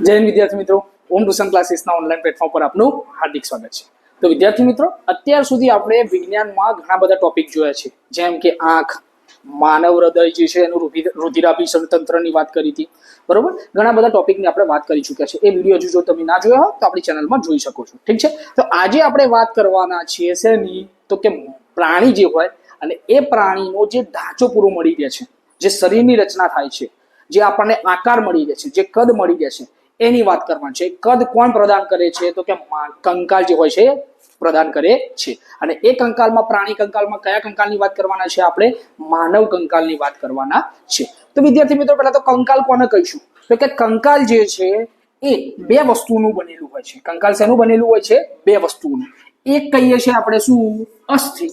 હિન્દ વિદ્યાર્થી મિત્રો. ઓમ ટ્યુશન ક્લાસીસના ઓનલાઈન પ્લેટફોર્મ પર આપનું હાર્દિક સ્વાગત છે. તો વિદ્યાર્થી મિત્રો, અત્યાર સુધી આપણે વિજ્ઞાનમાં ઘણા બધા ટોપિક જોયા છે. જેમ કે આંખ, માનવ હૃદય જે છે એનું રુધિર- રુધિરાભિસરણ તંત્રની વાત કરી હતી. બરોબર? ઘણા બધા ટોપિકની આપણે વાત કરી ચૂક્યા છે. એ વીડિયો હજુ જો તમે ના જોયા હોય તો આપણી ચેનલમાં જોઈ શકો છો. ઠીક છે? તો આજે આપણે વાત કરવાના છીએ શેની? તો કે પ્રાણી જે હોય અને એ પ્રાણીનો જે ઢાંચો પૂરો મળી રહે છે, જે શરીરની રચના થાય છે, જે આપણને આકાર મળી રહે છે, જે કદ મળી રહે છે એની વાત કરવાની છે. કદ કોણ પ્રદાન કરે છે? તો કે કંકાલ જે હોય છે પ્રદાન કરે છે. અને એ કંકાલમાં, પ્રાણી કંકાલમાં કયા કંકાલની વાત કરવાના છે આપણે? માનવ કંકાલની વાત કરવાના છે. તો વિદ્યાર્થી મિત્રો, પહેલા તો કંકાલ કોને કહીશું? તો કે કંકાલ જે છે, એ બે વસ્તુનું બનેલું હોય છે. કંકાલ શેનું બનેલું હોય છે? બે વસ્તુનું. એક કહીએ છીએ આપણે શું? અસ્થિ.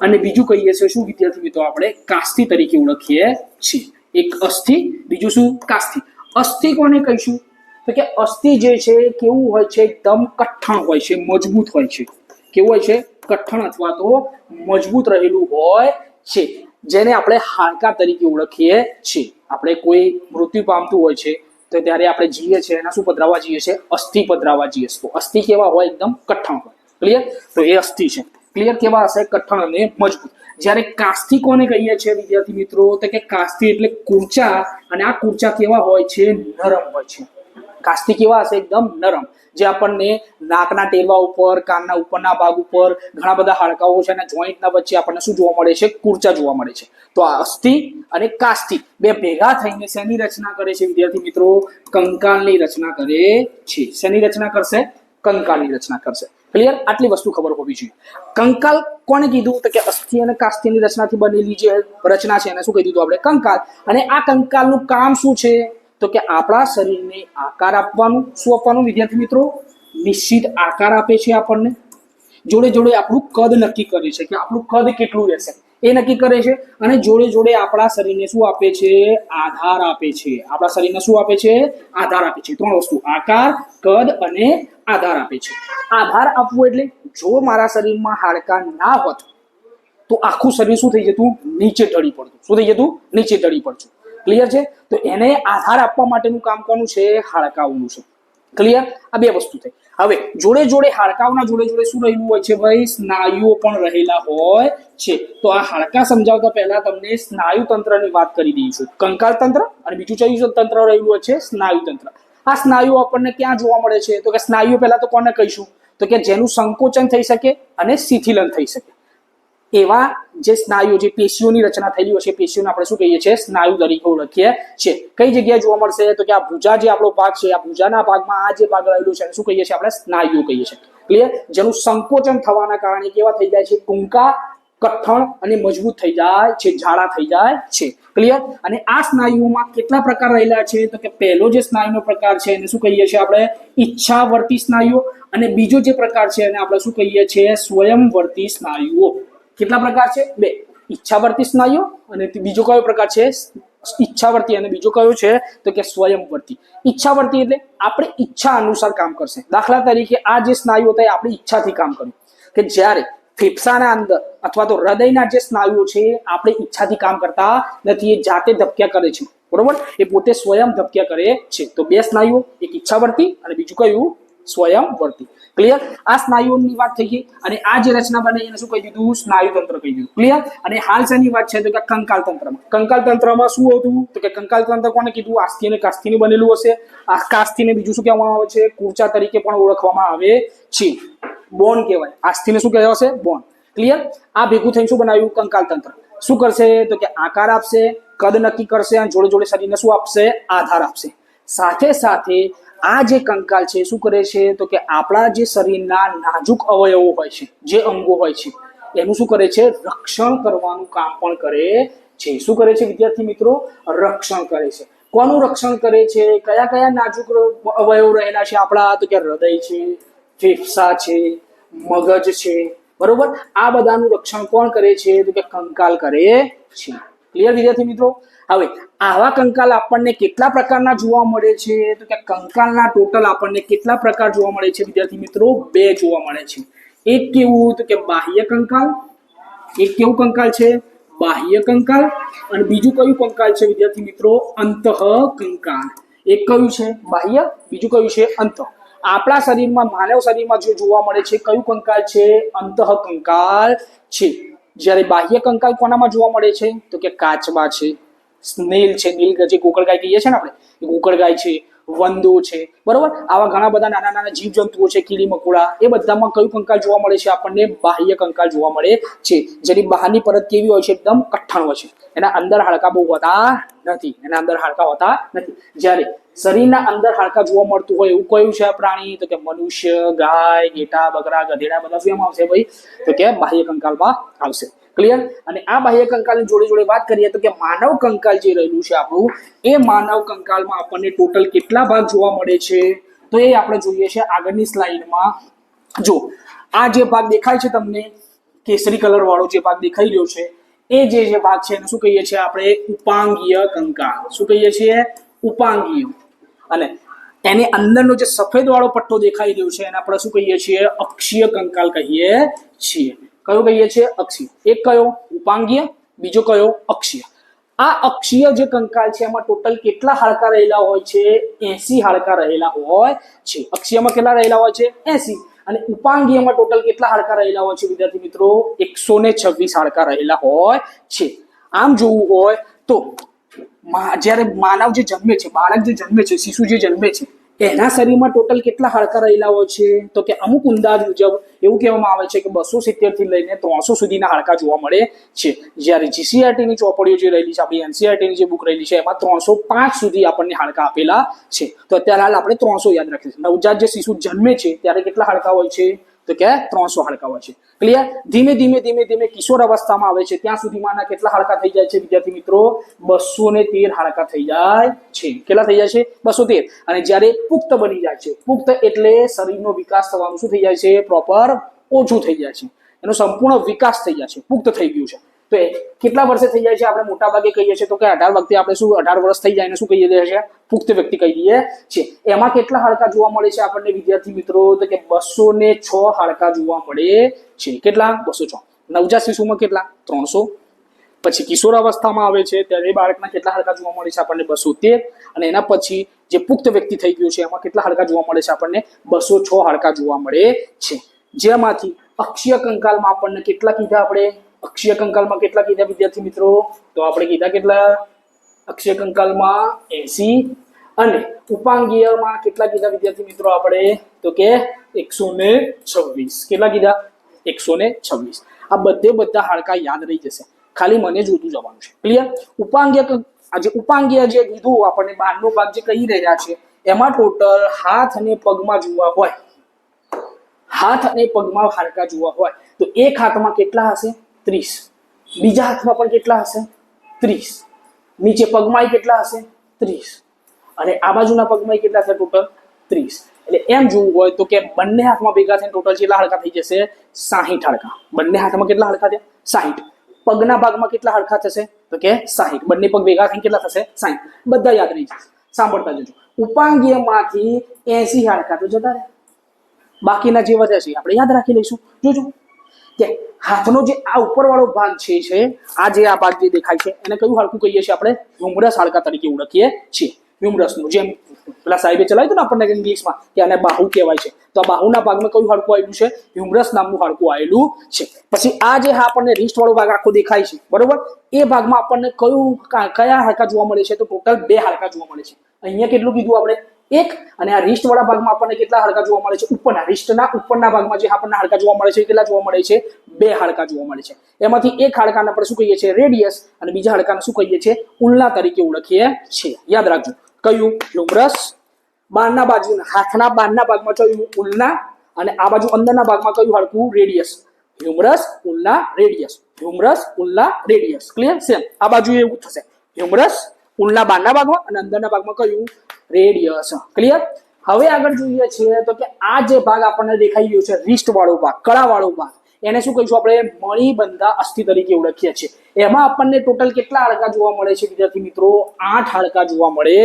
અને બીજું કહીએ છીએ શું, વિદ્યાર્થી મિત્રો, આપણે કાસ્તી તરીકે ઓળખીએ છીએ. એક અસ્થિ, બીજું શું? કાસ્તી. અસ્થિ કોને કહીશું? તો કે અસ્થિ જે છે, કેવું હોય છે, એકદમ કઠણ હોય છે, મજબૂત હોય છે. કેવું હોય છે? કઠણ અથવા તો મજબૂત રહેલું હોય છે. જેને આપણે હાડકા તરીકે ઓળખીએ છીએ. આપણે કોઈ મૃત્યુ પામતું હોય છે, તો ત્યારે આપણે જીએ છીએ, એના શું પધરાવા જઈએ છીએ? અસ્થિ પધરાવા જઈએ તો અસ્થિ કેવા હોય? એકદમ કઠણ હોય. ક્લિયર તો એ અસ્થિ છે. ક્લિયર કેવા હશે? કઠણ અને મજબૂત. જ્યારે કાસ્થી કોને કહીએ છીએ, વિદ્યાર્થી મિત્રો? તો કે કાસ્થી એટલે કુર્ચા, અને આ કુર્ચા કેવા હોય છે? નરમ હોય છે. કાસ્થી કેવા હશે, એકદમ નરમ, જે આપણને નાકના ટેરવા ઉપર, કાનના ઉપરના ભાગ ઉપર ઘણા બધા હાડકાઓ છે અને જોઈન્ટના વચ્ચે આપણને શું જોવા મળે છે? કુર્ચા જોવા મળે છે. તો આ અસ્થિ અને કાસ્થી બે ભેગા થઈને શેની રચના કરે છે? વિદ્યાર્થી મિત્રો, કંકાલની રચના કરે છે. શેની રચના કરશે? કંકાલની રચના કરશે. ક્લિયર આટલી વસ્તુ ખબર હોવી જોઈએ. કંકાલ કોને કીધું? તો કે અસ્થિ અને કાસ્થિની રચનાથી બનેલી જે રચના છે એને શું કહી દીધું આપણે? કંકાલ. અને આ કંકાલનું કામ શું છે? તો કે આપણા શરીરને આકાર આપવાનું, શું આપવાનું વિદ્યાર્થી મિત્રો? નિશ્ચિત આકાર આપે છે આપણને. જોડે જોડે આપણું કદ નક્કી કરે છે કે આપણું કદ કેટલું રહેશે. એ નક્કી કરે છે અને જોડે જોડે આપણા શરીરને શું આપે છે? આધાર આપે છે. આપણા શરીરને શું આપે છે? આધાર આપે છે. ત્રણ વસ્તુ. આકાર, કદ અને આધાર આપે છે. આધાર આપવો એટલે જો મારા શરીરમાં હાડકા ના હોત, તો આખું શરીર શું થઈ જતું? નીચે ઢળી પડતું. શું થઈ જતું? નીચે ઢળી પડતું. ક્લિયર છે? તો એને આધાર આપવા માટેનું કામ કોનું છે? હાડકાઓનું છે. ક્લિયર આ બે વસ્તુ થઈ. હવે, જોડે જોડે હાડકાઓના જોડે જોડે શું રહેલું હોય છે ભાઈ? સ્નાયુઓ પણ રહેલા હોય છે. તો આ હાડકા સમજાવતા પહેલા તમને સ્નાયુ તંત્રની વાત કરી દઈ છું કંકાલ તંત્ર અને બીજું કયું તંત્ર રહેલું હોય છે સ્નાયુ તંત્ર. આ સ્નાયુઓ આપણને ક્યાં જોવા મળે છે? તો કે સ્નાયુઓ પહેલા તો કોને કહીશું? તો કે જેનું સંકોચન થઈ શકે અને શિથિલન થઈ શકે. એવા જે સ્નાયુઓ, જે પેશીઓની રચના થયેલી હોય છે, પેશીઓને આપણે શું કહીએ છીએ? સ્નાયુ તરીકે ઓળખીએ છીએ. કઈ જગ્યાએ જોવા મળશે? તો કે આ ભૂજા જે આપણો ભાગ છે, આ ભૂજાના ભાગમાં આ જે ભાગ રહેલું છે શું કહીએ છીએ આપણે? સ્નાયુઓ કહીએ છીએ. ક્લિયર જેનું સંકોચન થવાના કારણે કેવા થઈ જાય છે? ટૂંકા કઠણ અને મજબૂત થઈ જાય છે જાડા થઈ જાય છે. ક્લિયર અને આ સ્નાયુઓમાં કેટલા પ્રકાર રહેલા છે? તો કે પહેલો જે સ્નાયુનો પ્રકાર છે, એને શું કહીએ છીએ આપણે? ઈચ્છાવર્તી સ્નાયુઓ. અને બીજો જે પ્રકાર છે, એને આપણે શું કહીએ છીએ? સ્વયંવર્તી સ્નાયુઓ. કેટલા પ્રકાર છે? બે. ઈચ્છાવર્તી સ્નાયુઓ અને બીજો કયો પ્રકાર છે? ઈચ્છાવર્તી અને બીજો કયો છે? તો કે સ્વયંવર્તી. ઈચ્છાવર્તી એટલે આપણે ઈચ્છા અનુસાર કામ કરશે. દાખલા તરીકે આ જે સ્નાયુઓ હતા એ આપણી ઈચ્છાથી કામ કર્યું. કે જ્યારે ફેફસાના અંદર અથવા તો હૃદયના જે સ્નાયુઓ છે, આપણે ઈચ્છાથી કામ કરતા નથી, એ જાતે ધબક્યા કરે છે. બરોબર? એ પોતે સ્વયં ધબક્યા કરે છે. તો બે સ્નાયુઓ, એક ઈચ્છાવર્તી અને બીજું કયું? સ્વયંવર્તી. ક્લિયર આ સ્નાયુઓની વાત થઈ ગઈ અને આ જે રચના બને એને શું કહી દીધું? સ્નાયુ તંત્ર કહી દીધું. ક્લિયર અને હાલ શેની વાત છે? તો કે કંકાલ તંત્રમાં કંકાલ તંત્રમાં શું હતું? તો કે કંકાલ તંત્ર કોને કીધું? આસ્થિ અને કાસ્થિની બનેલું હશે. આ કાસ્થિને બીજું શું કહેવામાં આવે છે? કુર્ચા તરીકે પણ ઓળખવામાં આવે છે. બોન કહેવાય. આસ્થિને શું કહેવાશે બોન. ક્લિયર આ ભેગું થઈને શું બનાવ્યું? કંકાલ તંત્ર શું કરશે? તો કે આકાર આપશે, કદ નક્કી કરશે અને જોડે જોડે શરીરને શું આપશે? આધાર આપશે. સાથે સાથે આ જે કંકાલ છે શું કરે છે? તો કે આપણા જે શરીરના નાજુક અવયવો હોય છે, જે અંગો હોય છે, એનું શું કરે છે? રક્ષણ કરવાનું કામ પણ કરે છે. શું કરે છે વિદ્યાર્થી મિત્રો? રક્ષણ કરે છે. કોનું રક્ષણ કરે છે? કયા કયા નાજુક અવયવો રહેલા છે આપણા? તો કે હૃદય છે, ફેફસા છે, મગજ છે. બરોબર? આ બધાનું રક્ષણ કોણ કરે છે? તો કે કંકાલ કરે છે. ક્લિયર વિદ્યાર્થી મિત્રો? હવે આવા કંકાલ આપણને કેટલા પ્રકારના જોવા મળે છે? તો કે કંકાલના ટોટલ આપણને કેટલા પ્રકાર જોવા મળે છે? વિદ્યાર્થી મિત્રો, બે જોવા મળે છે. એક કેવું, તો કે બાહ્ય કંકાલ. એક કેવું કંકાલ છે? બાહ્ય કંકાલ. અને બીજું કયું કંકાલ છે વિદ્યાર્થી મિત્રો? અંતઃ કંકાલ. એક કયું છે? બાહ્ય. બીજું કયું છે? અંત. આપણા શરીરમાં, માનવ શરીરમાં જે જોવા મળે છે, કયું કંકાલ છે? અંતઃ કંકાલ છે. જ્યારે બાહ્ય કંકાલ કોનામાં જોવા મળે છે? તો કે કાચમાં છે. સ્નેલ છે નીલગાય જે ગોકળગાય કહીએ છીએ ને આપણે, એ ગોકળગાય છે, વંદો છે, બરોબર? આવા ઘણા બધા નાના નાના જીવજંતુઓ છે, કીડી મકોડા, એ બધામાં કયું કંકાલ જોવા મળે છે? આપણને બાહ્ય કંકાલ જોવા મળે છે. જેની બહારની પરત કેવી હોય છે? એકદમ કઠણ હોય છે. એના અંદર હાડકા બહુ હોતા નથી. એના અંદર હાડકા હોતા નથી. જ્યારે શરીરના અંદર હાડકા જોવા મળતું હોય એવું કયું છે પ્રાણી? તો કે મનુષ્ય, ગાય, ઘેટા, બકરા, ગધેડા, બધા શું આવશે ભાઈ? તો કે બાહ્ય કંકાલમાં આવશે. ક્લિયર અને આ બાહ્ય કંકાલની જોડે જોડે વાત કરીએ તો કે માનવ કંકાલ જે રહેલું છે આપણું, એ માનવ કંકાલમાં આપણને ટોટલ કેટલા ભાગ જોવા મળે છે? તો એ આપણે જોઈએ છે આગળની સ્લાઇડમાં જો, આ જે ભાગ દેખાય છે તમને, કેસરી કલર વાળો જે ભાગ દેખાઈ રહ્યો છે, એ જે જે ભાગ છે એને શું કહીએ છીએ આપણે? ઉપાંગીય કંકાલ. શું કહીએ છીએ? ઉપાંગીય. અને એની અંદરનો જે સફેદ વાળો પટ્ટો દેખાઈ રહ્યો છે એને આપણે શું કહીએ છીએ? અક્ષીય કંકાલ કહીએ છીએ. કયો કહીએ છીએ? અક્ષીય. એક કયો? ઉપાંગીય. બીજો કયો? અક્ષીય. આ અક્ષીય જે કંકાલ છે, એમાં ટોટલ કેટલા હાડકા રહેલા હોય છે? એસી હાડકા રહેલા હોય છે. અક્ષીયમાં કેટલા રહેલા હોય છે? એસી. અને ઉપાંગીયમાં ટોટલ કેટલા હાડકા રહેલા હોય છે, વિદ્યાર્થી મિત્રો? એકસો ને છવ્વીસ હાડકા રહેલા હોય છે. આમ જોવું હોય તો જ્યારે માનવ જે જન્મે છે, બાળક જે જન્મે છે, શિશુ જે જન્મે છે એના શરીરમાં ટોટલ કેટલા હાડકા રહેલા હોય છે? તો કે અમુક અંદાજ મુજબ એવું કહેવામાં આવે છે કે બસો સિત્તેરથી લઈને ત્રણસો સુધીના હાડકા જોવા મળે છે. જ્યારે જીસીઆરટી ની ચોપડીઓ જે રહેલી છે, આપણી એનસીઆરટી ની જે બુક રહેલી છે, એમાં ત્રણસો પાંચ સુધી આપણને હાડકા આપેલા છે. તો અત્યારે હાલ આપણે ત્રણસો યાદ રાખીએ નવજાત જે શિશુ જન્મે છે, ત્યારે કેટલા હાડકા હોય છે? તો કે ત્રણસો હાડકા હોય છે. ક્લિયર ધીમે ધીમે ધીમે ધીમે કિશોર અવસ્થામાં આવે છે. ત્યાં સુધીમાં આના કેટલા હાડકા થઈ જાય છે, વિદ્યાર્થી મિત્રો? બસો ને તેર હાડકા થઈ જાય છે. કેટલા થઈ જાય છે? બસો તેર. અને જ્યારે પુખ્ત બની જાય છે, પુખ્ત એટલે શરીરનો વિકાસ થવાનું શું થઈ જાય છે? પ્રોપર ઓછું થઈ જાય છે. એનો સંપૂર્ણ વિકાસ થઈ જાય છે. પુખ્ત થઈ ગયું છે. તો કેટલા વર્ષે થઈ જાય છે? આપણે મોટા ભાગે કહીએ છીએ તો કે અઢાર વખતે આપણે શું અઢાર વર્ષ થઈ જાય ને શું કહીએ છીએ પુખ્ત વ્યક્તિ કહી દઈએ છીએ. એમાં કેટલા હાડકા જોવા મળે છે આપણને વિદ્યાર્થી મિત્રો? તો કે બસો ને છ હાડકા જોવા મળે છે. કેટલા? બસો છ. નવજાત શિશુમાં કેટલા? ત્રણસો. પછી કિશોર અવસ્થામાં આવે છે ત્યારે બાળકના કેટલા હાડકા જોવા મળે છે આપણને? બસો તેર. અને એના પછી જે પુખ્ત વ્યક્તિ થઈ ગયો છે, એમાં કેટલા હાડકા જોવા મળે છે આપણને? બસો છ હાડકા જોવા મળે છે. જેમાંથી અક્ષીય કંકાલમાં આપણને કેટલા કીધા આપણે? અક્ષીય કંકાલમાં કેટલા કીધા વિદ્યાર્થી મિત્રો? તો આપણે કીધા કેટલા? અક્ષય કંકાલમાં એસી અને ઉપાંગીયમાં કેટલા કીધા વિદ્યાર્થી મિત્રો આપણે? તો કે એકસો ને છવ્વીસ. કેટલા કીધા? એકસો ને છવ્વીસ. આ બધે બધા હાડકા યાદ રહી જશે. ખાલી મને જોતું જવાનું છે. ક્લિયર ઉપાંગીય આજે ઉપાંગીય જે કીધું આપણને બહારનો ભાગ જે કહી રહ્યા છે, એમાં ટોટલ હાથ અને પગમાં જોવા હોય. હાથ અને પગમાં હાડકા જોવા હોય. તો એક હાથમાં કેટલા હશે? ત્રીસ. બીજા હાથમાં પણ કેટલા હશે? ત્રીસ. નીચે પગમાં કેટલા હશે? ત્રીસ. અને આ બાજુના પગમાં કેટલા હશે ટોટલ ત્રીસ. એટલે એમ જોવું હોય તો કે બંને હાથમાં ભેગા થઈને ટોટલ કેટલા હડકા થઈ જશે? સાહીઠ હાડકા. બંને હાથમાં કેટલા હડકા થયા? સાહીઠ. પગના ભાગમાં કેટલા હડકા થશે? તો કે સાહીઠ. બંને પગ ભેગા થઈને કેટલા થશે? સાહીઠ. બધા યાદ રહી જશે. સાંભળતા જજો. ઉપાંગીયમાંથી એસી હાડકા તો જતા રહે બાકીના જે વધે છે આપણે યાદ રાખી લઈશું. જોજો. કે હાથનો જે આ ઉપરવાળો ભાગ છે છે, આ જે આ ભાગ જે દેખાય છે, એને કયું હાડકું કહીએ છીએ આપણે? હ્યુમરસ હાડકા તરીકે ઓળખીએ છીએ. હ્યુમરસનું જેમ પેલા સાહેબે ચલાવ્યું ને આપણને ઇંગ્લિશમાં કે આને બાહુ કહેવાય છે. તો આ બાહુના ભાગમાં કયું હાડકું આવેલું છે? હ્યુમરસ નામનું હાડકું આવેલું છે. પછી આ જે હા આપણને રિસ્ટ વાળો ભાગ આખો દેખાય છે, બરોબર? એ ભાગમાં આપણને કયું કયા હાડકા જોવા મળે છે? તો ટોટલ બે હાડકા જોવા મળે છે. અહીંયા કેટલું કીધું આપણે? એક, અને આ રિસ્ટ વાળા ભાગમાં આપણને કેટલા હાડકા જોવા મળે છે? ઉપરના, રિસ્ટના ઉપરના ભાગમાં જે આપણને હાડકા જોવા મળે છે કેટલા જોવા મળે છે? બે હાડકા જોવા મળે છે. એમાંથી એક હાડકાને આપણે શું કહીએ છીએ? રેડિયસ, અને બીજા હાડકાને શું કહીએ છીએ? ઉલ્લા તરીકે ઓળખીએ છીએ. યાદ રાખજો. કયું? હ્યુમરસ બારના બાજુના, હાથના બારના ભાગમાં કયું? ઉલ્લા અને આ બાજુ અંદરના ભાગમાં કયું હાડકું? Radius. Humerus ulna radius. Humerus ulna radius. Clear same આ બાજુ એવું થશે. હ્યુમરસ ઉલ્લા બારના ભાગમાં અને અંદરના ભાગમાં કયું? રેડિયસ. ક્લિયર હવે આગળ જોઈએ છીએ તો કે આ જે ભાગ આપણને દેખાઈ રહ્યો છે રિસ્ટ વાળો ભાગ કળા વાળો ભાગ, એને શું કહીશું આપણે? મણિબંધા અસ્થિ તરીકે ઓળખીએ છીએ. એમાં આપણને ટોટલ કેટલા હાડકા જોવા મળે છે વિદ્યાર્થી મિત્રો? આઠ હાડકા જોવા મળે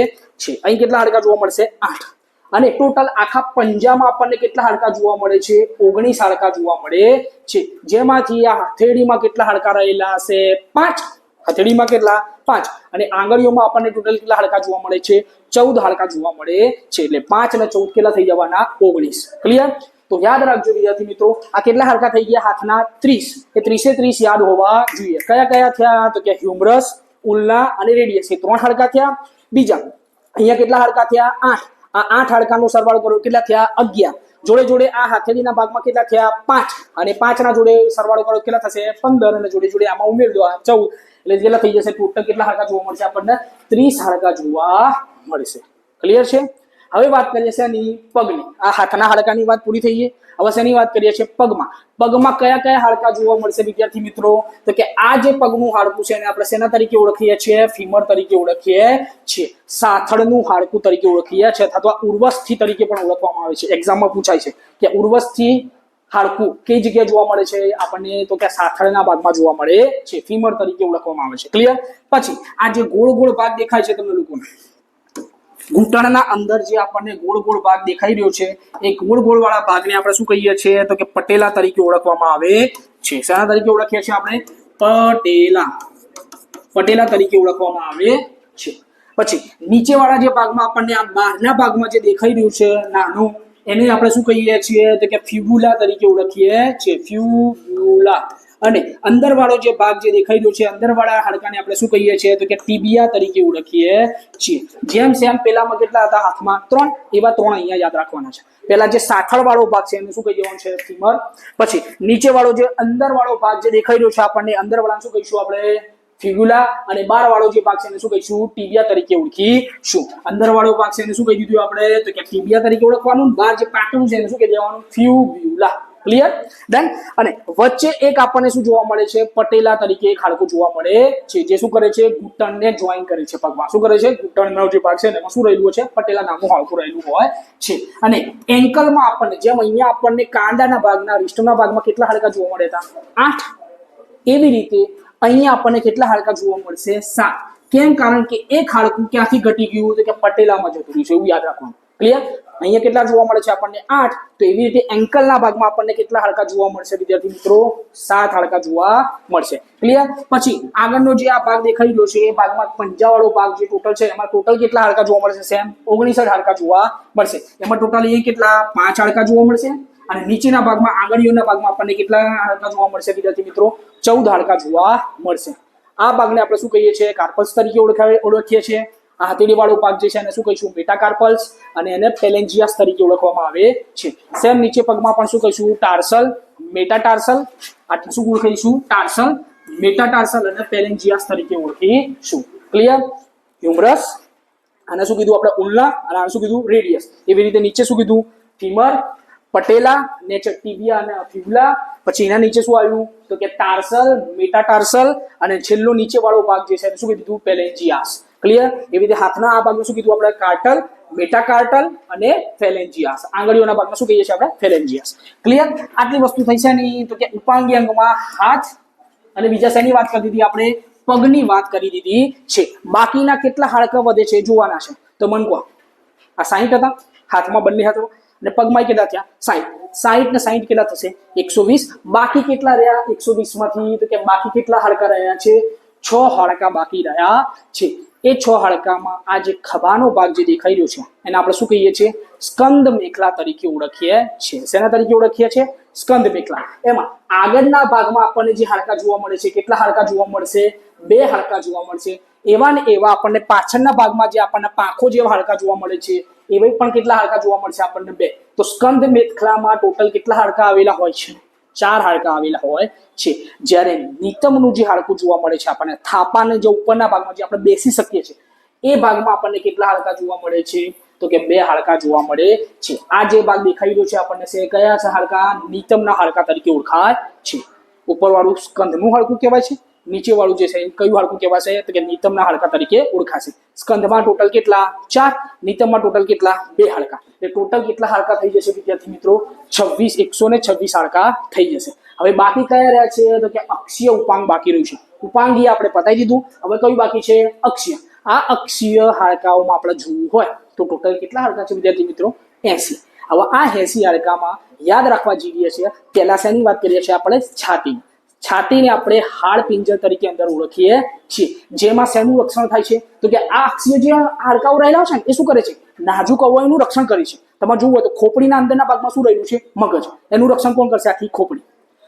છે. અહીં કેટલા હાડકા જોવા મળશે? આઠ. અને ટોટલ આખા પંજામાં આપણને કેટલા હાડકા જોવા મળે છે? ઓગણીસ હાડકા જોવા મળે છે. જેમાંથી આ હથેળીમાં કેટલા હાડકા રહેલા હશે? પાંચ. હથેળીમાં કેટલા? પાંચ અને આંગળીઓમાં આપણને ટોટલ કેટલા હાડકા જોવા મળે છે? ચૌદ હાડકા જોવા મળે છે. એટલે પાંચ અને ચૌદ કેટલા થઈ જવાના? ઓગણીસ. ક્લિયર તો યાદ રાખજો વિદ્યાર્થી મિત્રો, આ કેટલા હાડકા થઈ ગયા? હાથના ત્રીસ. એ ત્રીસે ત્રીસ યાદ હોવા જોઈએ. કયા કયા થયા? તો કે હ્યુમરસ ઉલ્લા અને રેડિયસ. એ ત્રણ હાડકા થયા. બીજા, અહીંયા કેટલા હાડકા થયા? આઠ. આ આઠ હાડકાનો સરવાળો કરો. કેટલા થયા? અગિયાર. જોડે જોડે આ હાથેળીના ભાગમાં કેટલા થયા? પાંચ. અને પાંચના જોડે સરવાળો કરો. કેટલા થશે? પંદર. અને જોડે જોડે આમાં ઉમેરી દો. આ ચૌદ. એટલે કેટલા થઈ જશે ટોટલ કેટલા હાડકા જોવા મળશે આપણને? ત્રીસ હાડકા જોવા મળશે. ક્લિયર છે? હવે વાત કરીએ શેની? પગની. આ હાથના હાડકાની વાત પૂરી થઈ ગઈ. હવે શેની વાત કરીએ છીએ? પગમાં. પગમાં કયા કયા હાડકા જોવા મળશે વિદ્યાર્થી મિત્રો? તો કે આ જે પગનું હાડકું છે એને આપણે શેના તરીકે ઓળખીએ છીએ? ફીમર તરીકે ઓળખીએ છીએ. સાથળનું હાડકું તરીકે ઓળખીએ છીએ. અથવા ઉર્વસ્થિ તરીકે પણ ઓળખવામાં આવે છે. એક્ઝામમાં પૂછાય છે કે ઉર્વસ્થિ હાડકું કઈ જગ્યાએ જોવા મળે છે? આપણને તો કે સાથળના ભાગમાં જોવા મળે છે. ફીમર તરીકે ઓળખવામાં આવે છે. ક્લિયર પછી, આ જે ગોળ ગોળ ભાગ દેખાય છે તમને લોકોને. ઘૂંટણના અંદર જે આપણને ગોળ ગોળ ભાગ દેખાઈ રહ્યો છે, એ ગોળ ગોળ વાળા ભાગને આપણે શું કહીએ છીએ? તો કે પટેલા તરીકે ઓળખવામાં આવે છે. શાના તરીકે ઓળખીએ છીએ આપણે? પટેલા. પટેલા તરીકે ઓળખવામાં આવે છે. પછી, નીચેવાળા જે ભાગમાં આપણને આ બહારના ભાગમાં જે દેખાઈ રહ્યું છે, નાનું એને આપણે શું કહીએ છીએ? તો કે ફ્યુબુલા તરીકે ઓળખીએ છીએ. ફ્યુબુલા અને અંદરવાળો જે ભાગ જે દેખાઈ રહ્યો છે, અંદરવાળા હાડકાને આપણે શું કહીએ છીએ? તો કે ટીબિયા તરીકે ઓળખીએ છીએ. જેમ સેમ પેલામાં કેટલા હતા હાથમાં? ત્રણ. એવા ત્રણ અહીંયા યાદ રાખવાના છે. પેલા જે સાથળ વાળો ભાગ છે, એને શું કહી દેવાનું છે, ફીમર. પછી નીચેવાળો જે અંદરવાળો ભાગ જે દેખાઈ રહ્યો છે આપણને અંદરવાળા શું કહીશું આપણે? ફિબ્યુલા અને બાર વાળો જે ભાગ છે એને શું કહીશું? ટીબિયા તરીકે ઓળખીશું અંદર વાળો ભાગ છે એને શું કહી દીધું આપણે? તો કે ટીબિયા તરીકે ઓળખવાનું, બાર જે પાટલું છે એને શું કહી દેવાનું? ફ્યુબ્યુલા ક્લિયર ડન અને વચ્ચે એક આપણને શું જોવા મળે છે? પટેલા તરીકે એક હાડકું જોવા મળે છે. જે શું કરે છે? ઘૂંટણને જોઈન કરે છે પગમાં. શું કરે છે? ઘૂંટણનો જે ભાગ છે એમાં શું રહેલું છે? પટેલા નામનું હાડકું રહેલું હોય છે. અને એન્કલમાં આપણને, જેમ અહીંયા આપણને કાંડાના ભાગના રિસ્ટના ભાગમાં કેટલા હાડકા જોવા મળે હતા? આઠ. એવી રીતે અહીંયા આપણને કેટલા હાડકા જોવા મળશે? સાત. કેમ? કારણ કે એક હાડકું ક્યાંથી ઘટી ગયું તો કે પટેલામાં જતું રહ્યું છે, એવું યાદ રાખવાનું. ક્લિયર અહીંયા કેટલા જોવા મળે છે આપણને? આઠ. તો એવી રીતે એન્કલના ભાગમાં આપણને કેટલા હાડકા જોવા મળશે, વિદ્યાર્થી મિત્રો? સાત હાડકા જોવા મળશે. ક્લિયર પછી, આગળનો જે આ ભાગ દેખાઈ રહ્યો છે, એ ભાગમાં પંજાવાળો ભાગ જે ટોટલ છે, એમાં ટોટલ કેટલા હાડકા જોવા મળશે સેમ ઓગણીસ હાડકા જોવા મળશે. એમાં ટોટલ એ કેટલા? પાંચ હાડકા જોવા મળશે. અને નીચેના ભાગમાં, આંગળીઓના ભાગમાં આપણને કેટલા હાડકા જોવા મળશે વિદ્યાર્થી મિત્રો? ચૌદ હાડકા જોવા મળશે. આ ભાગને આપણે શું કહીએ છીએ? કાર્પલ્સ તરીકે ઓળખાવે ઓળખીએ છીએ. આ વાળો ભાગ જે છે એને શું કહીશું? મેટાકાર્પલ્સ અને એને પેલેન્જિયાસ તરીકે ઓળખવામાં આવે છે. સેમ નીચે પગમાં પણ શું કહીશું? ટાર્સલ મેટાટાર્સલ આટલું શું ઓળખીશું ટાર્સલ મેટાટાર્સલ અને પેલેન્જિયાસ તરીકે ઓળખીશું. ક્લિયર હ્યુમરસ આને શું કીધું? આપણે ઉલ્લા અને આને શું કીધું? રેડિયસ એવી રીતે નીચે શું કીધું? ફીમર પટેલા, નેચર ટીબિયા અને ફિબ્યુલા પછી એના નીચે શું આવ્યું? તો કે ટાર્સલ મેટાટાર્સલ અને છેલ્લો નીચે વાળો ભાગ જે છે, શું કીધું પેલેન્જિયાસ ક્લિયર એવી રીતે હાથના આ ભાગમાં શું કીધું આપણે? કાર્ટલ મેટાકાર્ટલ અને ફેલેન્જિયાસ. આંગળીઓના ભાગમાં શું કહીએ છીએ આપણે? ફેલેન્જિયાસ. ક્લિયર આટલી વસ્તુ થઈ છે નહીં, તો કે ઉપાંગી અંગમાં હાથ અને બીજા શેની વાત કરી દીધી આપણે? પગની વાત કરી દીધી છે. બાકીના કેટલા હાડકા વધે છે? જોવાના છે. તો મન આ સાહીઠ હતા? હાથમાં બંને હાથો. અને પગમાં કેટલા થયા? સાહીઠ સાહીઠ ને સાહીઠ કેટલા થશે? એકસો વીસ. બાકી કેટલા રહ્યા? એકસો વીસમાંથી તો કે બાકી કેટલા હાડકા રહ્યા છે? છ હાડકા બાકી રહ્યા છે. એ છ હાડકામાં આ જે ખભાનો ભાગ જે દેખાઈ રહ્યો છે, એને આપણે શું કહીએ છીએ? સ્કંદ મેખલા તરીકે ઓળખીએ છીએ. શેના તરીકે ઓળખીએ છીએ? સ્કંદ મેખલા. એમાં આગળના ભાગમાં આપણને જે હાડકા જોવા મળે છે, કેટલા હાડકા જોવા મળશે? બે હાડકા જોવા મળશે. એવા ને એવા આપણને પાછળના ભાગમાં જે આપણને પાંખો જેવા હાડકા જોવા મળે છે, એવા પણ કેટલા હાડકા જોવા મળશે આપણને બે. તો સ્કંદ મેખલામાં ટોટલ કેટલા હાડકા આવેલા હોય છે? ચાર હાડકા આવેલા હોય છે. જ્યારે નિતમનું જે હાડકું જોવા મળે છે આપણને, થાપાને જે ઉપરના ભાગમાં જે આપણે બેસી શકીએ છીએ, એ ભાગમાં આપણને કેટલા હાડકા જોવા મળે છે? તો કે બે હાડકા જોવા મળે છે. આ જે ભાગ દેખાઈ રહ્યો છે આપણને છે કયા છે હાડકા? નિતમના હાડકા તરીકે ઓળખાય છે. ઉપરવાળું સ્કંદનું હાડકું કહેવાય છે. નીચે વાળું જે છે, એ કયું હાડકું કહેવાશે? તો કે નિતમના હાડકા તરીકે ઓળખાશે. સ્કંદમાં ટોટલ કેટલા? ચાર. નિતમમાં ટોટલ કેટલા? બે હાડકા. એટલે ટોટલ કેટલા હાડકા થઈ જશે વિદ્યાર્થી મિત્રો? છવ્વીસ, એકસો ને છવ્વીસ હાડકા થઈ જશે. હવે બાકી કયા રહ્યા છે? તો કે અક્ષીય ઉપાંગ બાકી રહ્યું છે. ઉપાંગી આપણે પતાવી દીધું. હવે કયું બાકી છે? અક્ષીય. આ અક્ષીય હાડકાઓમાં આપણે જોવું હોય તો ટોટલ કેટલા હાડકા છે વિદ્યાર્થી મિત્રો? એસી. હવે આ એસી હાડકામાં યાદ રાખવા જઈએ છીએ પહેલા શેની વાત કરીએ છીએ આપણે? છાતી છાતીને આપણે હાડ પિંજર તરીકે અંદર ઓળખીએ છીએ. જેમાં શેનું રક્ષણ થાય છે? તો કે આ અક્ષીય જે હાડકાઓ રહેલા છે ને, એ શું કરે છે? નાજુક અવયવનું રક્ષણ કરે છે. તમે જુઓ તો ખોપડીના અંદરના ભાગમાં શું રહેલું છે? મગજ. એનું રક્ષણ કોણ કરશે? આખી ખોપડી.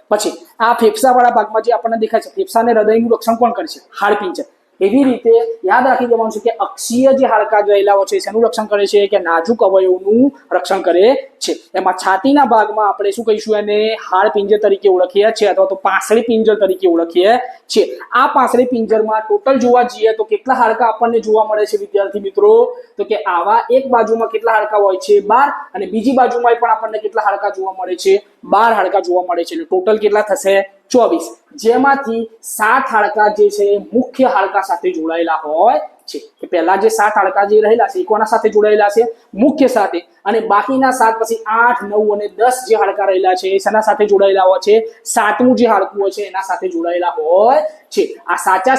પછી, આ ફેફસાવાળા ભાગમાં જે આપણને દેખાય છે ફેફસા અને હૃદયનું રક્ષણ કોણ કરે છે હાડપિંજર એવી રીતે યાદ રાખી દેવાનું છે કે અક્ષીય જે હાડકા હોય છે, શેનું રક્ષણ કરે છે કે નાજુક અવયવનું રક્ષણ કરે છે. એમાં છાતીના ભાગમાં આપણે શું કહીશું એને? હાડપિંજર તરીકે ઓળખીએ છીએ અથવા તો પાંસળી પિંજર તરીકે ઓળખીએ છીએ. આ પાંસળી પિંજરમાં ટોટલ જોવા જઈએ તો કેટલા હાડકા આપણને જોવા મળે છે, વિદ્યાર્થી મિત્રો? તો કે આવા એક બાજુમાં કેટલા હાડકા હોય છે? બાર. અને બીજી બાજુમાં પણ આપણને કેટલા હાડકા જોવા મળે છે? બાર હાડકા જોવા મળે છે. એટલે ટોટલ કેટલા થશે? ચોવીસ. જેમાંથી સાત હાડકા જે છે, મુખ્ય હાડકા સાથે જોડાયેલા હોય છે. કે પહેલા જે સાત હાડકા જે રહેલા છે, એ કોના સાથે જોડાયેલા છે? મુખ્ય સાથે. અને બાકીના સાત પછી આઠ, નવ અને દસ જે હાડકા રહેલા છે, એ શેના સાથે જોડાયેલા હોય છે? સાતમું જે હાડકું હોય છે, એના સાથે જોડાયેલા હોય છે. આ સાચા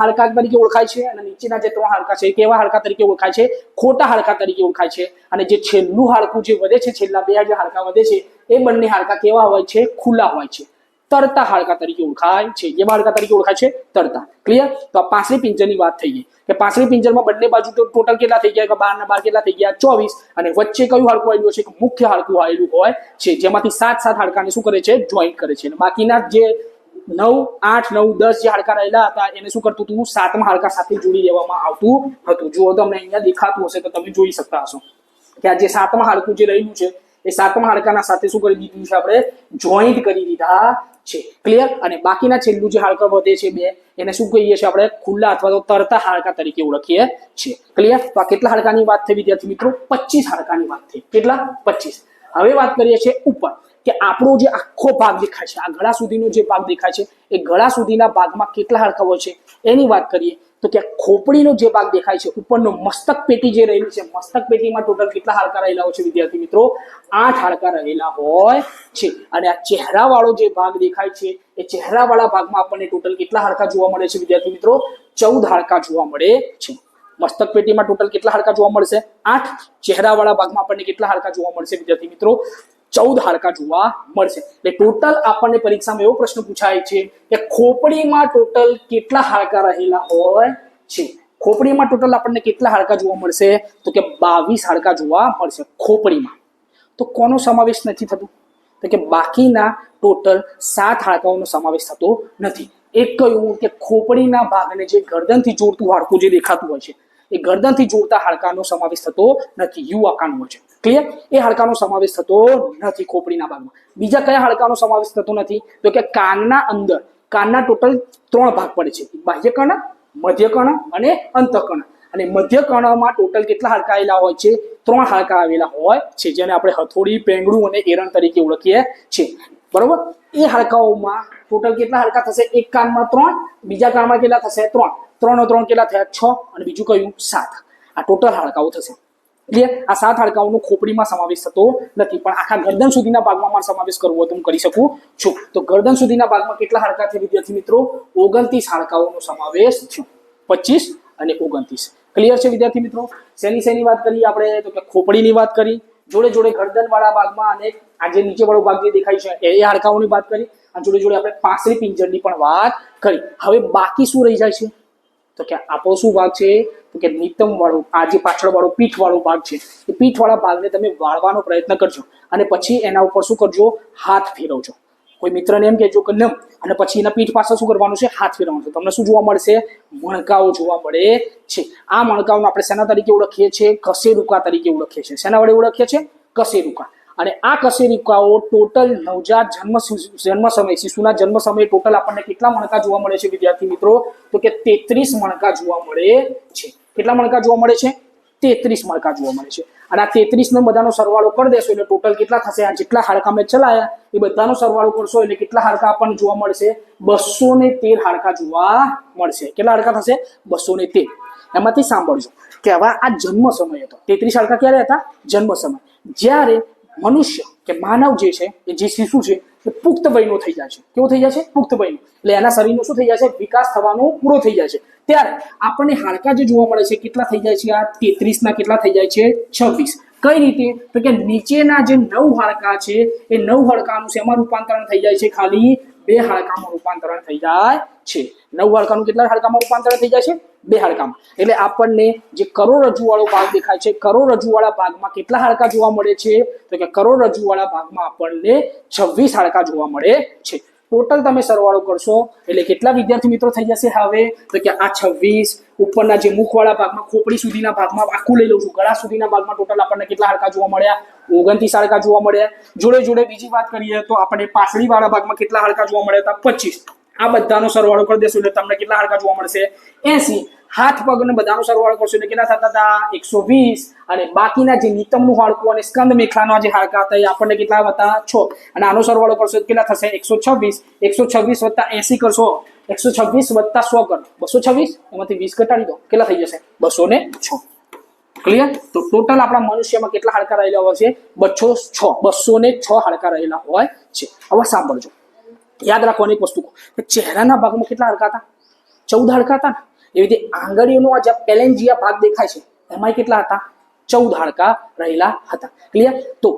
હાડકા તરીકે ઓળખાય છે અને નીચેના જે ત્રણ હાડકા છે કેવા હાડકા તરીકે ઓળખાય છે? ખોટા હાડકા તરીકે ઓળખાય છે. અને જે છેલ્લું હાડકું જે વધે છે, છેલ્લા બે જે હાડકા વધે છે, એ બંને હાડકા કેવા હોય છે? ખુલ્લા હોય છે. તરતા હાડકા તરીકે ઓળખાય છે. જે હાડકા તરીકે ઓળખાય છે તરતા. ક્લિયર તો આ પાસરી પિંજરની વાત થઈ ગઈ. કે પાસરી પિંજરમાં બંને બાજુ તો ટોટલ કેટલા થઈ ગયા? કે બાર ના બાર કેટલા થઈ ગયા? ચોવીસ. અને વચ્ચે કયું હાડકું આવેલું છે કે મુખ્ય હાડકું આવેલું હોય છે. જેમાંથી સાત સાત હાડકાને શું કરે છે? જોઈન્ટ કરે છે. અને બાકીના જે નવ, આઠ, નવ, દસ જે હાડકા રહેલા હતા, એને શું કરતું હતું? સાતમા હાડકા સાથે જોડી દેવામાં આવતું હતું. જો તમને અહીંયા દેખાતું હશે તો તમે જોઈ શકતા હશો. કે આ જે સાતમા હાડકું જે રહેલું છે એ સાતમા હાડકાના સાથે શું કરી દીધું છે આપણે? જોઈન્ટ કરી દીધા છે. ક્લિયર અને બાકીના છેલ્લું જે હાડકા વધે છે બે, એને શું કહીએ છીએ આપણે? ખુલ્લા અથવા તો તરતા હાડકા તરીકે ઓળખીએ છીએ. ક્લિયર તો આ કેટલા હાડકાની વાત થઈ વિદ્યાર્થી મિત્રો? પચીસ હાડકાની વાત થઈ. કેટલા? પચીસ. હવે વાત કરીએ છીએ ઉપર. કે આપણો જે આખો ભાગ દેખાય છે, આ ગળા સુધીનો જે ભાગ દેખાય છે, એ ગળા સુધીના ભાગમાં કેટલા હાડકા હોય છે, એની વાત કરીએ, તો કે ખોપડીનો જે ભાગ દેખાય છે, ઉપરનો મસ્તક પેટી જે રહેલી છે, મસ્તક પેટીમાં ટોટલ કેટલા હાડકા રહેલા હોય છે, વિદ્યાર્થી મિત્રો? આઠ હાડકા રહેલા હોય છે. અને આ ચહેરાવાળો જે ભાગ દેખાય છે, એ ચહેરાવાળા ભાગમાં આપણને ટોટલ કેટલા હાડકા જોવા મળે છે, વિદ્યાર્થી મિત્રો? ચૌદ હાડકા જોવા મળે છે. મસ્તક પેટીમાં ટોટલ કેટલા હાડકા જોવા મળશે? આઠ. ચહેરાવાળા ભાગમાં આપણને કેટલા હાડકા જોવા મળશે, વિદ્યાર્થી મિત્રો? ચૌદ હાડકા જોવા મળશે. એટલે ટોટલ આપણને પરીક્ષામાં એવો પ્રશ્ન પૂછાય છે કે ખોપડીમાં ટોટલ કેટલા હાડકા રહેલા હોય છે? ખોપડીમાં ટોટલ આપણને કેટલા હાડકા જોવા મળશે? તો કે બાવીસ હાડકા જોવા મળશે ખોપડીમાં. તો કોનો સમાવેશ નથી થતો? તો કે બાકીના ટોટલ સાત હાડકાઓનો સમાવેશ થતો નથી. એક કહ્યું કે ખોપડીના ભાગને જે ગરદનથી જોડતું હાડકું જે દેખાતું હોય છે એ ગરદનથી જોડતા હાડકાનો સમાવેશ થતો નથી. યુ હોય છે ક્લિયર એ હાડકાનો સમાવેશ થતો નથી ખોપડીના ભાગમાં. બીજા કયા હાડકાનો સમાવેશ થતો નથી? તો કે કાનના અંદર. કાનના ટોટલ ત્રણ ભાગ પડે છે. બાહ્યકર્ણ મધ્યકર્ણ અને અંતઃકર્ણ અને મધ્યકર્ણમાં ટોટલ કેટલા હાડકા આવેલા હોય છે? ત્રણ હાડકા આવેલા હોય છે, જેને આપણે હથોડી પેંગડું અને એરણ તરીકે ઓળખીએ છીએ. બરોબર? એ હાડકાઓમાં ટોટલ કેટલા હાડકા થશે? એક કાનમાં ત્રણ, બીજા કાનમાં કેટલા થશે? ત્રણ. ત્રણ ત્રણ કેટલા થયા? છ અને બીજું કયું? સાત. આ ટોટલ હાડકાઓ થશે. ક્લિયર આ સાત હાડકાઓનો ખોપડીમાં સમાવેશ થતો નથી, પણ આખા ગરદન સુધીના ભાગમાં મારે સમાવેશ કરવો હોય તો હું કરી શકું છું. તો ગરદન સુધીના ભાગમાં કેટલા હાડકા છે વિદ્યાર્થી મિત્રો? ઓગણત્રીસ હાડકાઓનો સમાવેશ થયો. પચીસ અને ઓગણત્રીસ. ક્લિયર છે વિદ્યાર્થી મિત્રો? શેની શેની વાત કરી આપણે? તો કે ખોપડીની વાત કરી. જોડે જોડે ગરદન વાળા ભાગમાં અને આ જે નીચે વાળો ભાગ જે દેખાય છે, એ હાડકાઓની વાત કરી અને જોડે જોડે આપણે પાસરી પિંજરની પણ વાત કરી. હવે બાકી શું રહી જાય છે? તો કે આપો શું ભાગ છે? તો કે નિતમ વાળો આ જે પાછળ વાળો પીઠ વાળો ભાગ છે, એ પીઠ વાળા ભાગને તમે વાળવાનો પ્રયત્ન કરજો અને પછી એના ઉપર શું કરજો? હાથ ફેરવજો. કોઈ મિત્રને એમ કહેજો કે નમ અને પછી એના પીઠ પાસે શું કરવાનું છે? હાથ ફેરવાનું છે. તમને શું જોવા મળશે? મણકાઓ જોવા મળે છે. આ મણકાઓને આપણે શેના તરીકે ઓળખીએ છીએ કશેરુકા તરીકે ઓળખીએ છીએ. શેના વડે ઓળખીએ છીએ? કશેરુકા અને આ કશેરુકાઓ ટોટલ નવજાત જન્મ જન્મ સમય, શિશુના જન્મ સમયે ટોટલ આપણને કેટલા મણકા જોવા મળે છે વિદ્યાર્થી મિત્રો? તો કે તેત્રીસ મણકા જોવા મળે છે. કેટલા મણકા જોવા મળે છે? તેત્રીસ મણકા જોવા મળે છે. અને આ તેત્રીસ નો બધાનો સરવાળો કરી દેશો, એટલે ટોટલ કેટલા થશે? આ જેટલા હાડકા મેં ચલાયા, એ બધાનો સરવાળો કરશો, એટલે કેટલા હાડકા આપણને જોવા મળશે? બસો ને તેર હાડકા જોવા મળશે. કેટલા હાડકા થશે? બસો ને તેર. એમાંથી સાંભળજો કે હવે આ જન્મ સમય હતો. તેત્રીસ હાડકા ક્યારે હતા? જન્મ સમય. જ્યારે મનુષ્ય કે માનવ જે છે, એ જે શિશુ છે પુખ્ત વયનો થઈ જાય છે. કેવો થઈ જાય છે? પુખ્ત વયનો. એટલે એના શરીરનો શું થઈ જાય છે? વિકાસ થવાનો પૂરો થઈ જાય છે. ત્યારે આપણને હાડકા જે જોવા મળે છે, કેટલા થઈ જાય છે? આ તેત્રીસના કેટલા થઈ જાય છે? છવ્વીસ. કઈ રીતે? તો કે નીચેના જે નવ હાડકા છે, એ નવ હાડકાનું શેમાં રૂપાંતરણ થઈ જાય છે? ખાલી બે હાડકામાં રૂપાંતરણ થઈ જાય છે. નવ હાડકાનું કેટલા હાડકામાં રૂપાંતર થઈ જાય છે? બે હાડકામાં. એટલે આપણને જે કરોડરજ્જુવાળો ભાગ દેખાય છે, કરોડરજ્જુવાળા ભાગમાં કેટલા હાડકા જોવા મળે છે? તો કે કરોડરજ્જુવાળા ભાગમાં આપણને છવ્વીસ હાડકા જોવા મળે છે. ટોટલ તમે સરવાળો કરશો, એટલે કેટલા વિદ્યાર્થી મિત્રો થઈ જશે હવે? તો કે આ છવ્વીસ, ઉપરના જે મુખવાળા ભાગમાં, ખોપડી સુધીના ભાગમાં, આખું લઈ લઉં છું. ગળા સુધીના ભાગમાં ટોટલ આપણને કેટલા હાડકા જોવા મળ્યા? ઓગણત્રીસ હાડકા જોવા મળ્યા. જોડે જોડે બીજી વાત કરીએ તો આપણને પાસળીવાળા ભાગમાં કેટલા હાડકા જોવા મળ્યા હતા? પચીસ. આ બધાનો સરવાળો કરી દેશો એટલે તમને કેટલા હાડકા જોવા મળશે? એસી. હાથ પગને બધાનો સરવાળો કરશો એટલે કેટલા થતા હતા? એકસો વીસ. અને બાકીના જે નિતમનું હાડકું અને સ્કંદ મેખલાના જે હાડકા હતા એ આપણને કેટલા હતા? છ. અને આનો સરવાળો કરશો કેટલા થશે? એકસો છવ્વીસ. એકસો છવ્વીસ વત્તા એસી કરશો. એકસો છવ્વીસ વત્તા સો કરો બસો છવ્વીસ? એમાંથી વીસ ઘટાડી દો. કેટલા થઈ જશે? બસો ને છ. ક્લિયર તો ટોટલ આપણા મનુષ્યમાં કેટલા હાડકા રહેલા હોય છે? બસો છ. બસો ને છ હાડકા રહેલા હોય છે. હવે સાંભળજો. યાદ રાખવાની એક વસ્તુ ચહેરાના ભાગમાં કેટલા હડકા હતા ચૌદ હાડકા હતા ને? એવી રીતે આંગળીઓનો આ જે પેલેન્જિયા ભાગ દેખાય છે એમાં કેટલા હતા? ચૌદ હાડકા રહેલા હતા. ક્લિયર તો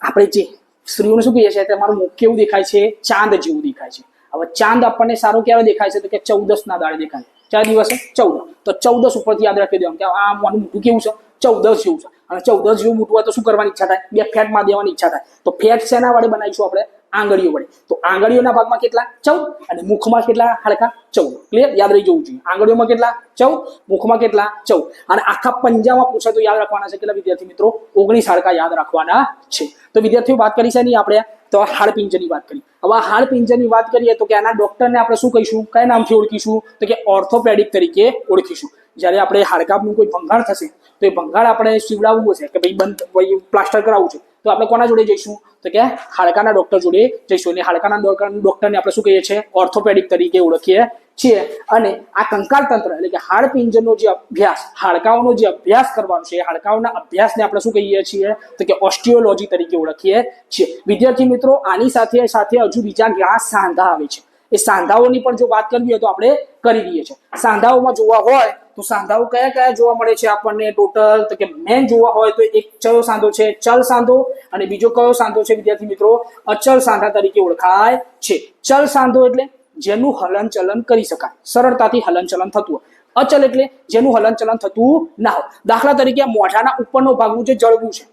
આપણે જે સ્ત્રીઓને શું કહીએ છીએ? તમારું મુખ કેવું દેખાય છે? ચાંદ જેવું દેખાય છે. હવે ચાંદ આપણને સારો ક્યારે દેખાય છે? તો કે ચૌદસ ના દાડે દેખાય ચાર દિવસે? ચૌદ. તો ચૌદસ ઉપરથી યાદ રાખી દેવાનું કે આ મોનું મોટું કેવું છે? ચૌદસ જેવું છે. અને ચૌદ જેવું મોટું હોય તો શું કરવાની ઈચ્છા થાય? બે ફેટમાં દેવાની ઈચ્છા થાય. તો ફેટ શેના વડે બનાવીશું આપણે? આંગળીઓ વડે. તો આંગળીઓના ભાગમાં કેટલા? ચૌદ. અને મુખમાં કેટલા? હાડકા? ચૌદ. ક્લિયર યાદ રહી જવું જોઈએ. આંગળીઓમાં કેટલા? ચૌદ. મુખમાં કેટલા? ચૌદ. અને આખા પંજામાં પૂછાય તો યાદ રાખવાના છે કેટલા વિદ્યાર્થી મિત્રો? ઓગણીસ હાડકા યાદ રાખવાના છે. તો વિદ્યાર્થીઓ, વાત કરી છે નહીં આપણે? તો હાડપિંજરની વાત કરી. હવે હાડપિંજરની વાત કરીએ તો કે આના ડોક્ટરને આપણે શું કહીશું? કયા નામથી ઓળખીશું? તો કે ઓર્થોપેડિક તરીકે ઓળખીશું. જ્યારે આપણે હાડકાનું કોઈ ભંગાણ થશે, તો એ ભંગાણ આપણે સીવડાવવું હશે કે ભાઈ બંધ, ભાઈ પ્લાસ્ટર કરાવવું છે. તો આપણે કોના જોડે જઈશું? તો કે હાડકાના ડૉક્ટર જોડે જઈશું. અને હાડકાના ડૉક્ટરને આપણે શું કહીએ છીએ? ઓર્થોપેડિક તરીકે ઓળખીએ છીએ. અને આ કંકાલ તંત્ર એટલે કે હાડપિંજરનો જે અભ્યાસ, હાડકાઓનો જે અભ્યાસ કરવાનો છે એ હાડકાઓના અભ્યાસને આપણે શું કહીએ છીએ? તો કે ઓસ્ટિયોલોજી તરીકે ઓળખીએ છીએ. વિદ્યાર્થી મિત્રો, આની સાથે સાથે હજુ બીજા ઘણા સાંધા આવે છે. એ સાંધાઓની પણ જો વાત કરવી હોય તો આપણે કરી દઈએ છીએ. સાંધાઓમાં જોવા હોય તો સાંધાઓ કયા કયા જોવા મળે છે આપણને? ટોટલ તો કે મેન જોવા હોય તો એક કયો સાંધો છે, ચલ સાંધો અને બીજો કયો સાંધો છે? વિદ્યાર્થી મિત્રો, અચલ સાંધા તરીકે ઓળખાય છે. ચલ સાંધો એટલે જેનું હલન ચલન કરી શકાય. સરળતાથી હલન ચલન થતું હોય. અચલ એટલે જેનું હલન ચલન થતું ના હોય. દાખલા તરીકે મોઢાના ઉપરનો ભાગનું જે જળવું છે,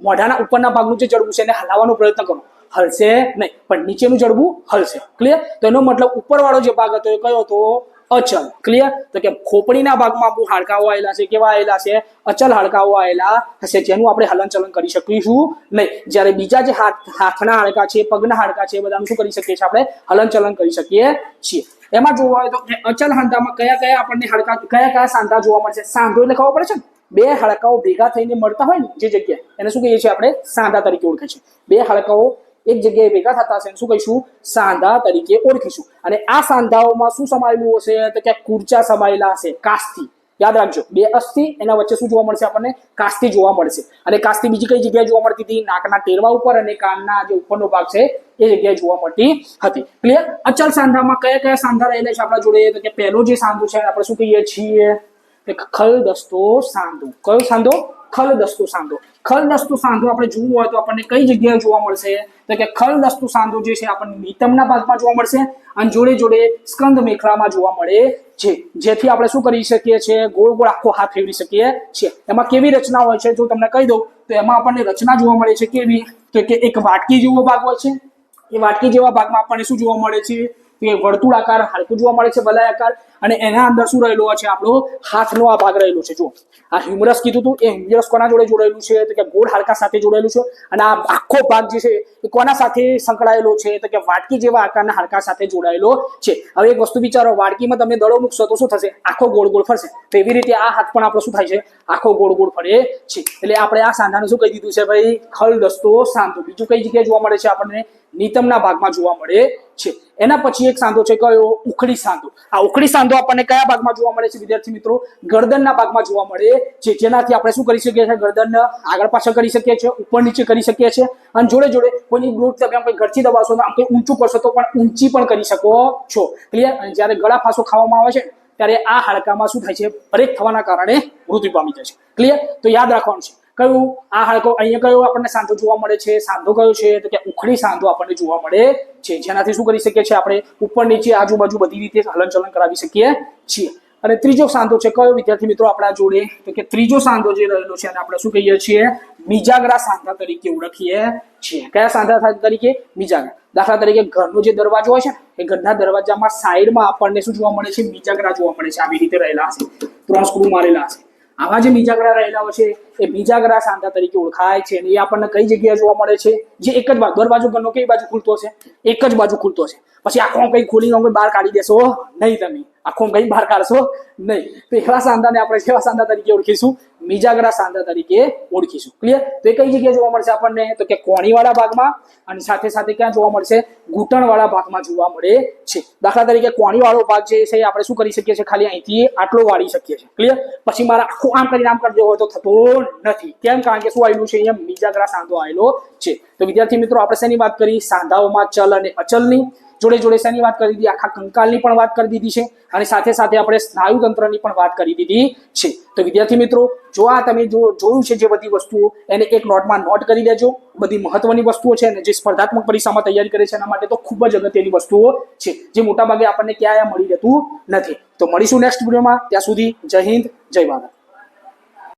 મોઢાના ઉપરના ભાગનું જે જળવું છે એને હલાવવાનો પ્રયત્ન કરો. હલશે નહીં. પણ નીચેનું જડબું હલશે. ક્લિયર તો એનો મતલબ ઉપરવાળો જે ભાગ હતો એ કયો હતો? અચલ. ક્લિયર તો કે ખોપડીના ભાગમાં બહુ હાડકાઓ આવેલા છે. કેવા આવેલા છે? અચલ હાડકાઓ આવેલા હશે. જેનું આપણે હલનચલન કરી શકીશું નહીં. જ્યારે બીજા જે હાથ, હાથના હાડકા છે, પગના હાડકા છે બધાનું શું કરી શકીએ છીએ આપણે? હલનચલન કરી શકીએ છીએ. એમાં જોવા હોય તો અચલ હાંધામાં કયા કયા આપણને હાડકા, કયા કયા સાંધા જોવા મળશે સાંધો એટલે ખબર પડે છે બે હાડકાઓ ભેગા થઈને મળતા હોય ને જે જગ્યાએ, એને શું કહીએ છીએ આપણે? સાંધા તરીકે ઓળખે છે. બે હાડકાઓ એક જગ્યાએ ભેગા થતા હશે શું કહીશું? સાંધા તરીકે ઓળખીશું. અને આ સાંધાઓમાં શું સમાયેલું હશે? તો કે કુર્ચા સમાયેલા હશે, કાસ્તી. યાદ રાખજો, બે અસ્થિ, એના વચ્ચે શું જોવા મળશે આપણને? કાસ્તી જોવા મળશે. અને કાસ્તી બીજી કઈ જગ્યાએ જોવા મળતી હતી? નાકના ટેરવા ઉપર અને કાનના જે ઉપરનો ભાગ છે, એ જગ્યાએ જોવા મળતી હતી. ક્લિયર અચલ સાંધામાં કયા કયા સાંધા રહેલા છે આપણા જોડે? તો કે પહેલો જે સાંધો છે, આપણે શું કહીએ છીએ? ખલ દસ્તો સાંધો. કયો સાંધો? ખલ દસ્તો સાંધો. ખલ દસ્તો સાંધો આપણે જોવું હોય તો આપણને કઈ જગ્યાએ જોવા મળશે? તો કે ખલ દસ્તો સાંધો જે છે આપણને નીતમના ભાગમાં જોવા મળશે અને જોડે જોડે સ્કંદ મેખલામાં જોવા મળે છે. જેથી આપણે શું કરી શકીએ છીએ? ગોળ ગોળ આખો હાથ ફેરવી શકીએ છીએ. એમાં કેવી રચના હોય છે? જો તમને કહી દઉં, તો એમાં આપણને રચના જોવા મળે છે કેવી? તો કે એક વાટકી જેવો ભાગ હોય છે. એ વાટકી જેવા ભાગમાં આપણને શું જોવા મળે છે? કે વર્તુળાકાર હાડકું જોવા મળે છે, વલયાકાર. અને એના અંદર શું રહેલો છે આપણો? હાથનો આ ભાગ રહેલો છે. જો આ હ્યુમરસ કીધું હતું, એ હ્યુમરસ કોના જોડે જોડાયેલું છે? તો કે ગોળ હાડકા સાથે જોડાયેલું છે. અને આ આખો ભાગ જે છે, એ કોના સાથે સંકળાયેલો છે? તો કે વાટકી જેવા આકારના હાડકા સાથે જોડાયેલો છે. હવે એક વસ્તુ વિચારો વાટકીમાં તમે દડો મૂકશો તો શું થશે? આખો ગોળ ગોળ ફરશે. તો એવી રીતે આ હાથ પણ આપણો શું થાય છે? આખો ગોળ ગોળ ફરે છે. એટલે આપણે આ સાંધાને શું કહી દીધું છે ભાઈ? ખલ દસ્તો સાંધો. બીજું કઈ જગ્યાએ જોવા મળે છે આપણને? નીતમના ભાગમાં જોવા મળે છે. એના પછી એક સાંધો છે, કયો? ઉખડી સાંધો. આ ઉખડી સાંધો આપણને કયા ભાગમાં જોવા મળે છે, વિદ્યાર્થી મિત્રો? ગરદનના ભાગમાં જોવા મળે છે, જેનાથી આપણે શું કરી શકીએ છીએ? ગરદન આગળ પાછળ કરી શકીએ છીએ, ઉપર નીચે કરી શકીએ છીએ. અને જોડે જોડે કોઈની ગ્રોથ તમે કોઈ ઘરથી દબાવશો આમ કંઈ ઊંચું કરશો તો પણ ઊંચી પણ કરી શકો છો. ક્લિયર અને જ્યારે ગળા ફાંસો ખાવામાં આવે છે, ત્યારે આ હાડકામાં શું થાય છે? બ્રેક થવાના કારણે મૃત્યુ પામી જાય છે. ક્લિયર તો યાદ રાખવાનું છે. કયું? આ હાડકો અહીંયા કયો આપણને સાંધો જોવા મળે છે? સાંધો કયો છે? તો કે ઉખડી સાંધો આપણને જોવા મળે છે. જેનાથી શું કરી શકીએ છીએ આપણે? ઉપર નીચે આજુબાજુ બધી રીતે હલનચલન કરાવી શકીએ છીએ. અને ત્રીજો સાંધો છે કયો? વિદ્યાર્થી મિત્રો, આપણા જોડે? તો કે ત્રીજો સાંધો જે રહેલો છે અને આપણે શું કહીએ છીએ? મિજાગરા સાંધા તરીકે ઓળખીએ છીએ. કયા સાંધા તરીકે? મિજાગરા. દાખલા તરીકે ઘરનો જે દરવાજો હોય છે એ ઘરના દરવાજામાં સાઈડમાં આપણને શું જોવા મળે છે? મિજાગરા જોવા મળે છે. આવી રીતે રહેલા હશે. ત્રણ સ્ક્રૂ મારેલા હશે. આવા જે મિજાગરા રહેલા હોય છે, એ મિજાગરા સાંધા તરીકે ઓળખાય છે અને એ આપણને કઈ જગ્યાએ જોવા મળે છે? જે એક જ બાજુ દરવાજો ઘરનો કઈ બાજુ ખુલતો છે એક જ બાજુ ખુલતો હશે. પછી આખો કઈ ખોલીને આમ બહાર કાઢી દેશો નહીં તમે. આખો કઈ બહાર કાઢશો? નહીં. તો એવા સાંધાને આપણે કેવા સાંધા તરીકે ઓળખીશું? મિજાગરા સાંધા તરીકે ઓળખીશું. ક્લિયર તો એ કઈ જગ્યાએ જોવા મળશે આપણને? તો કે કોણીવાળા ભાગમાં અને સાથે સાથે ક્યાં જોવા મળશે? ઘૂંટણવાળા ભાગમાં જોવા મળે છે. દાખલા તરીકે કોણીવાળો ભાગ છે એ આપણે શું કરી શકીએ છીએ? ખાલી અહીંથી આટલો વાળી શકીએ છીએ. ક્લિયર પછી મારા આખું આમ કરીને આમ કરજો હોય તો થતો નથી. કેમ? કારણ કે શું આવેલું છે? અહીંયા મિજાગરા સાંધો આવેલો છે. તો વિદ્યાર્થી મિત્રો, આપણે શેની વાત કરી? સાંધાઓમાં ચલ અને અચલની. જોડે જોડે શેની વાત કરી દીધી? આખા કંકાલની પણ વાત કરી દીધી છે અને સાથે સાથે આપણે સ્નાયુ તંત્રની પણ વાત કરી દીધી છે. તો વિદ્યાર્થી મિત્રો, જો આ તમે જો જોયું છે જે બધી વસ્તુઓ, એને એક નોટમાં નોટ કરી દેજો બધી મહત્વની વસ્તુઓ છે અને જે સ્પર્ધાત્મક પરીક્ષામાં તૈયારી કરે છે એના માટે તો ખૂબ જ અગત્યની વસ્તુઓ છે, જે મોટાભાગે આપણને ક્યાંય મળી રહેતું નથી. તો મળીશું નેક્સ્ટ વિડીયોમાં. ત્યાં સુધી જય હિન્દ, જય ભારત.